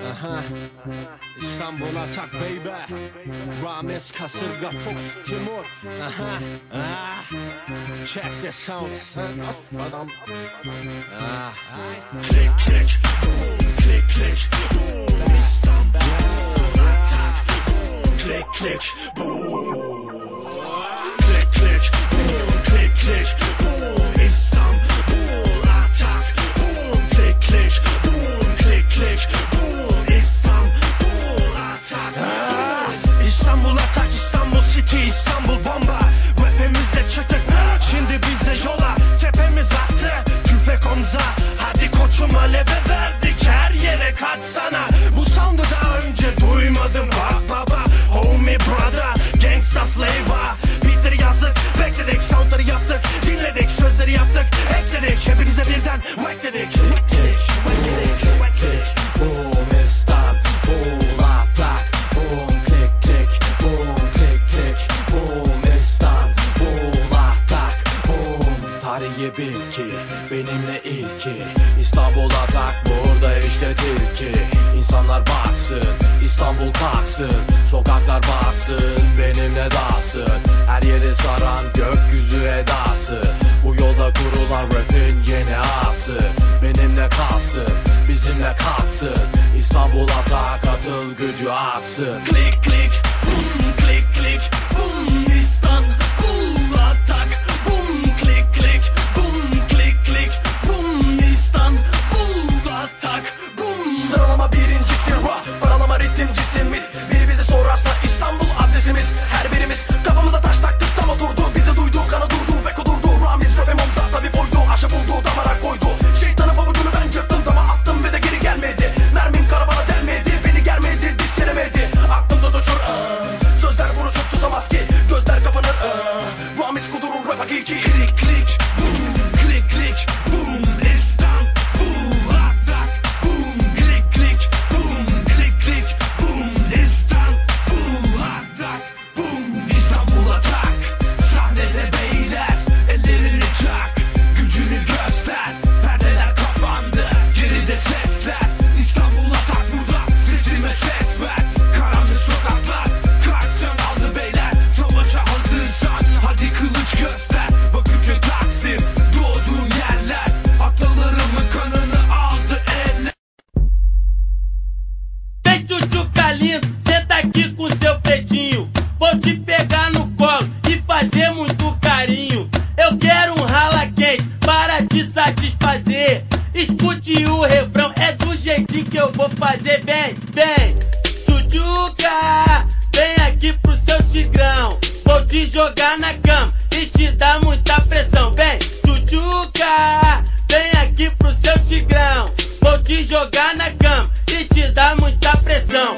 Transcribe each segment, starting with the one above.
Aha. İstanbul atak baby. Rames kasırga Fox Timur. Aha. Ah. Check the sound. Sen of adam. Ah. Click boom click click boom İstanbul atak click click boom City İstanbul bomba. Rapimizde çıktık şimdi biz de yola. Tepemiz attı. Küfek omza. Hadi koçum aleve benimle ilki. İstanbul atak burada işte tilki İnsanlar baksın İstanbul kalksın Sokaklar baksın benimle dalsın. Her yeri saran gökyüzü edası. Bu yolda kurulan rapin yeni ağası. Benimle kalsın bizimle kalksın İstanbul ata katıl gücü artsın Klik klik iki, it. Fazer muito carinho. Eu quero um rala quente para te satisfazer. Escute o refrão, é do jeitinho que eu vou fazer. Vem, vem, tchutchuca, vem aqui pro seu tigrão. Vou te jogar na cama e te dar muita pressão. Vem, tchutchuca, vem aqui pro seu tigrão. Vou te jogar na cama e te dar muita pressão.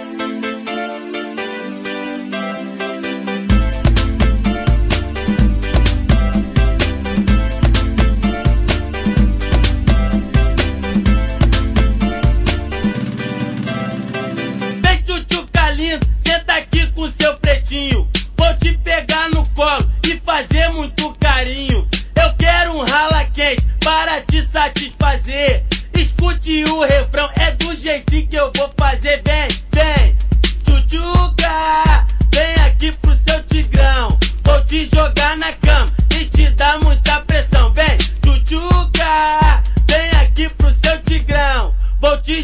Fazer muito carinho. Eu quero um rala quente para te satisfazer. Escute o refrão, é do jeitinho que eu vou fazer. Vem, vem, tchutchuca, vem aqui pro seu tigrão. Vou te jogar na cama e te dar muita pressão. Vem, tchutchuca, vem aqui pro seu tigrão. Vou te